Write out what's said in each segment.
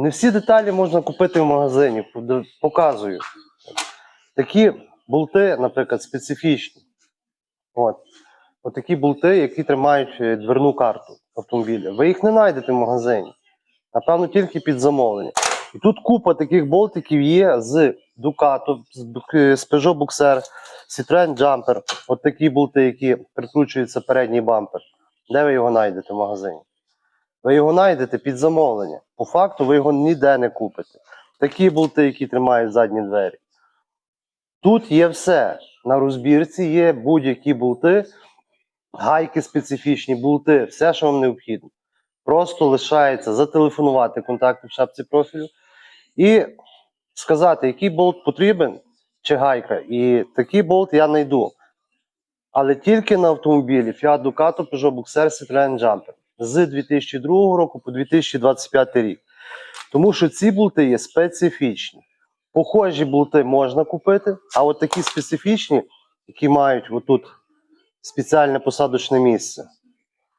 Не всі деталі можна купити в магазині. Показую. Такі болти, наприклад, специфічні. От. От такі болти, які тримають е, дверну карту автомобіля. Ви їх не знайдете в магазині. Напевно, тільки під замовлення. І тут купа таких болтиків є з Ducato, з з Peugeot Boxer, Citroen Jumper. От такі болти, які прикручуються передній бампер. Де ви його знайдете в магазині? Ви його знайдете під замовлення. По факту ви його ніде не купите. Такі болти, які тримають задні двері. Тут є все. На розбірці є будь-які болти, гайки специфічні, болти, все, що вам необхідно. Просто лишається зателефонувати контакти в шапці профілю і сказати, який болт потрібен, чи гайка. І такий болт я знайду. Але тільки на автомобілі Fiat Ducato, Peugeot Boxer, Citroen Jumper з 2002 року по 2025 рік. Тому що ці болти є специфічні. Похожі болти можна купити, а от такі специфічні, які мають отут спеціальне посадочне місце.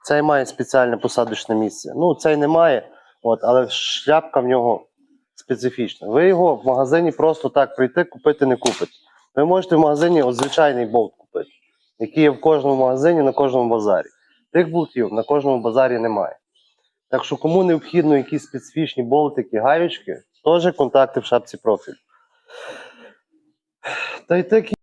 Цей має спеціальне посадочне місце. Ну, цей не має, от, але шляпка в нього специфічна. Ви його в магазині просто так прийти, купити не купите. Ви можете в магазині от звичайний болт купити, який є в кожному магазині на кожному базарі. Тих болтів на кожному базарі немає. Так що, кому необхідно якісь специфічні болтики, гаючки, теж контакти в шапці профіль. Та й такі